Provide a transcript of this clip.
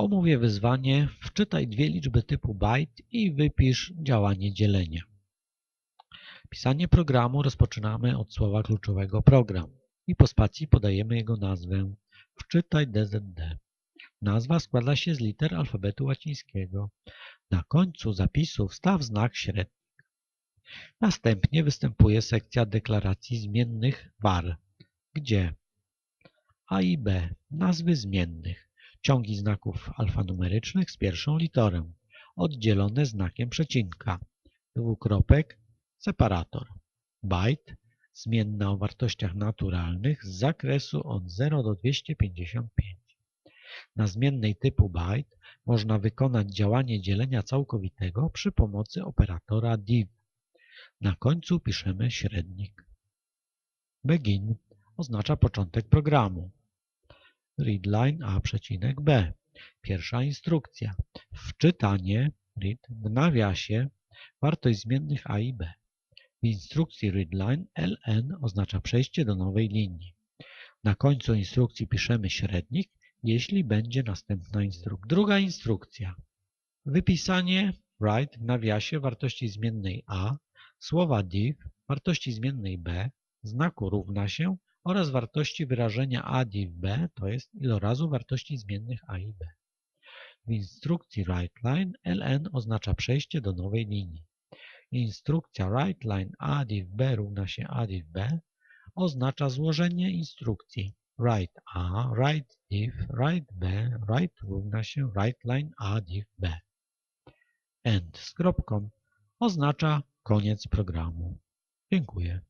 Omówię wyzwanie wczytaj dwie liczby typu byte i wypisz działanie dzielenia. Pisanie programu rozpoczynamy od słowa kluczowego program i po spacji podajemy jego nazwę wczytaj DZD. Nazwa składa się z liter alfabetu łacińskiego. Na końcu zapisu wstaw znak średnik. Następnie występuje sekcja deklaracji zmiennych var, gdzie a i b nazwy zmiennych, ciągi znaków alfanumerycznych z pierwszą literą, oddzielone znakiem przecinka, dwukropek, separator, byte, zmienna o wartościach naturalnych z zakresu od 0 do 255. Na zmiennej typu byte można wykonać działanie dzielenia całkowitego przy pomocy operatora div. Na końcu piszemy średnik. Begin oznacza początek programu. Readline A przecinek B. Pierwsza instrukcja. Wczytanie read w nawiasie wartość zmiennych A i B. W instrukcji readline ln oznacza przejście do nowej linii. Na końcu instrukcji piszemy średnik, jeśli będzie następna instrukcja. Druga instrukcja. Wypisanie write w nawiasie wartości zmiennej a, słowa div, wartości zmiennej b, znaku równa się oraz wartości wyrażenia a div b, to jest ilorazu wartości zmiennych a i b. W instrukcji writeLine ln oznacza przejście do nowej linii. Instrukcja writeLine a div b równa się a div b oznacza złożenie instrukcji write a, write div, write b, write równa się writeLine a div b. End z kropką oznacza koniec programu. Dziękuję.